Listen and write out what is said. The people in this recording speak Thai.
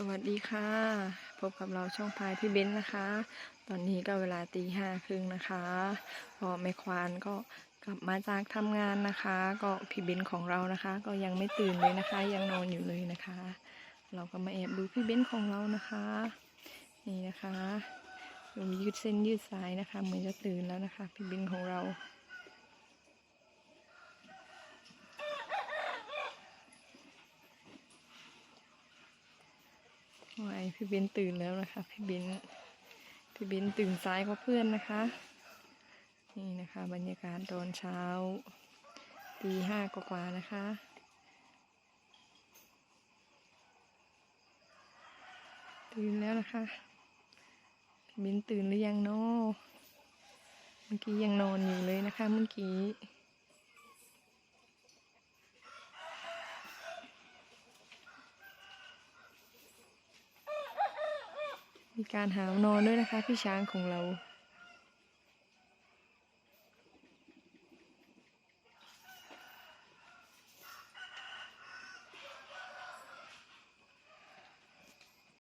สวัสดีค่ะ พบกับเราช่องพายพี่เบ้นนะคะ ตอนนี้ก็เวลาตีห้าครึ่งนะคะพอแม่ควานก็กลับมาจากทำงานนะคะ ก็พี่เบ้นของเรานะคะ ก็ยังไม่ตื่นเลยนะคะ ยังนอนอยู่เลยนะคะ เราก็มาแอบดูพี่เบ้นของเรานะคะ นี่นะคะดูยืดเส้นยืดสายนะคะ เหมือนจะตื่นแล้วนะคะ พี่เบ้นของเรา โอ้ยพี่เบนตื่นแล้วนะคะ พี่เบนพี่เบนตื่นสายกว่าเพื่อนนะคะ นี่นะคะ บรรยากาศตอนเช้าตีห้ากว่านะคะ ตื่นแล้วนะคะพี่เบนตื่นหรือยังเนาะเมื่อกี้ยังนอนอยู่เลยนะคะเมื่อกี้ มีการหาวนอนด้วยนะคะ พี่ช้างของเรา